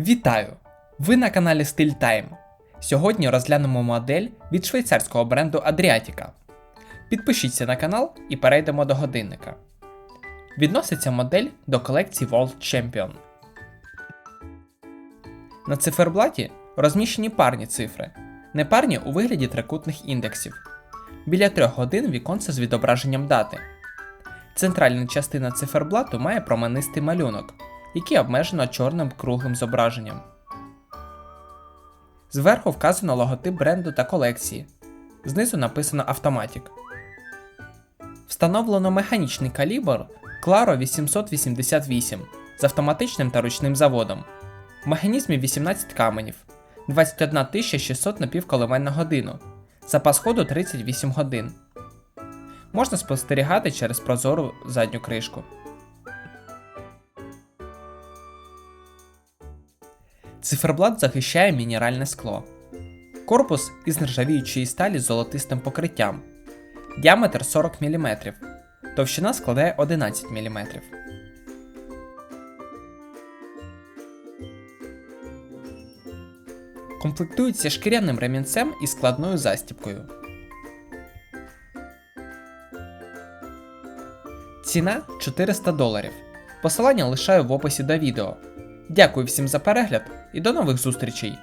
Вітаю! Ви на каналі Style Time. Сьогодні розглянемо модель від швейцарського бренду Adriatica. Підпишіться на канал і перейдемо до годинника. Відноситься модель до колекції World Champion. На циферблаті розміщені парні цифри, непарні у вигляді трикутних індексів. Біля трьох годин віконце з відображенням дати. Центральна частина циферблату має променистий малюнок, який обмежено чорним круглим зображенням. Зверху вказано логотип бренду та колекції. Знизу написано Automatic. Встановлено механічний калібр Claro 888 з автоматичним та ручним заводом. В механізмі 18 каменів, 21 600 напівколивань на годину, запас ходу 38 годин. Можна спостерігати через прозору задню кришку. Циферблат захищає мінеральне скло. Корпус із нержавіючої сталі з золотистим покриттям. Діаметр 40 мм. Товщина складає 11 мм. Комплектується шкіряним ремінцем і складною застіпкою. Ціна 400 доларів. Посилання лишаю в описі до відео. Дякую всім за перегляд і до нових зустрічей!